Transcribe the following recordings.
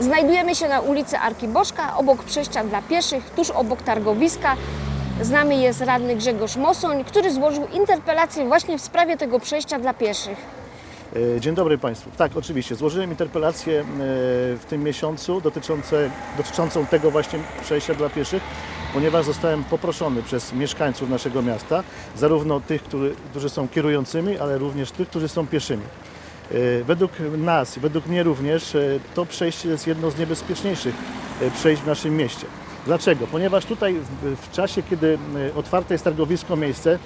Znajdujemy się na ulicy Arki Bożka, obok przejścia dla pieszych, tuż obok targowiska. Z nami jest radny Grzegorz Mosoń, który złożył interpelację właśnie w sprawie tego przejścia dla pieszych. E, Dzień dobry Państwu. Tak, oczywiście. Złożyłem interpelację e, w tym miesiącu dotyczące, dotyczącą tego właśnie przejścia dla pieszych, ponieważ zostałem poproszony przez mieszkańców naszego miasta, zarówno tych, którzy, którzy są kierującymi, ale również tych, którzy są pieszymi. E, Według nas, według mnie również, e, to przejście jest jedno z niebezpieczniejszych e, przejść w naszym mieście. Dlaczego? Ponieważ tutaj w, czasie, kiedy otwarte jest targowisko miejsce,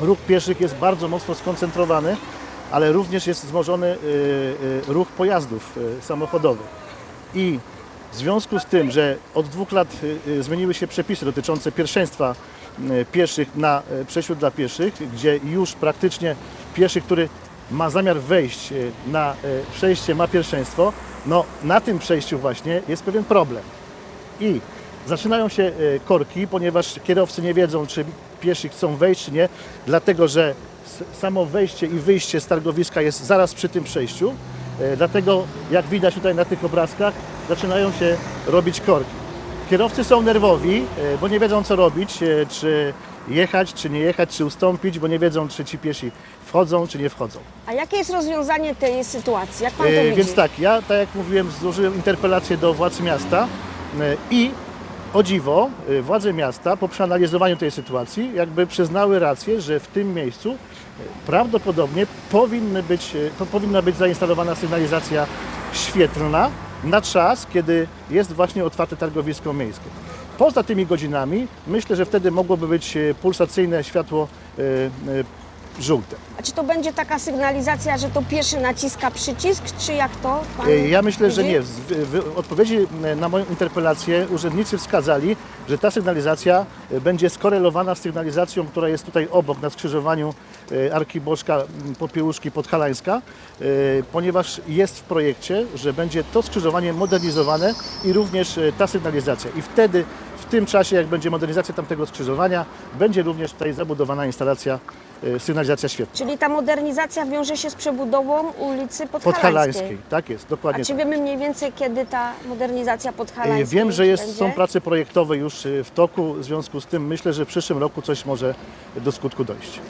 ruch pieszych jest bardzo mocno skoncentrowany, ale również jest wzmożony ruch pojazdów samochodowych. I w związku z tym, że od dwóch lat zmieniły się przepisy dotyczące pierwszeństwa pieszych na przejściu dla pieszych, gdzie już praktycznie pieszy, który ma zamiar wejść y, na y, przejście, ma pierwszeństwo, no na tym przejściu właśnie jest pewien problem. I zaczynają się e, korki, ponieważ kierowcy nie wiedzą, czy piesi chcą wejść, czy nie, dlatego że samo wejście i wyjście z targowiska jest zaraz przy tym przejściu. E, Dlatego, jak widać tutaj na tych obrazkach, zaczynają się robić korki. Kierowcy są nerwowi, e, bo nie wiedzą, co robić, e, czy jechać, czy nie jechać, czy ustąpić, bo nie wiedzą, czy ci piesi wchodzą, czy nie wchodzą. A jakie jest rozwiązanie tej sytuacji? Jak pan to E, widzi? Więc tak, ja, tak jak mówiłem, złożyłem interpelację do władz miasta e, i o dziwo, e, władze miasta po przeanalizowaniu tej sytuacji jakby przyznały rację, że w tym miejscu e, prawdopodobnie powinny być, powinna być zainstalowana sygnalizacja świetlna na czas, kiedy jest właśnie otwarte targowisko miejskie. Poza tymi godzinami myślę, że wtedy mogłoby być e, pulsacyjne światło e, e, żółte. A czy to będzie taka sygnalizacja, że to pieszy naciska przycisk, czy jak to? Pan Ja myślę, że widzi? nie. W, odpowiedzi na moją interpelację urzędnicy wskazali, że ta sygnalizacja będzie skorelowana z sygnalizacją, która jest tutaj obok, na skrzyżowaniu Arki Bożka, Popiełuszki, Podhalańska, ponieważ jest w projekcie, że będzie to skrzyżowanie modernizowane i również ta sygnalizacja. I wtedy, w tym czasie, jak będzie modernizacja tamtego skrzyżowania, będzie również tutaj zabudowana instalacja, e, sygnalizacja świetna. Czyli ta modernizacja wiąże się z przebudową ulicy Podhalańskiej. Podhalańskiej, tak jest, dokładnie A czy tak. wiemy mniej więcej, kiedy ta modernizacja podhalańskiej E, Wiem, że jest, będzie? są prace projektowe już e, w toku, w związku z tym myślę, że w przyszłym roku coś może do skutku dojść.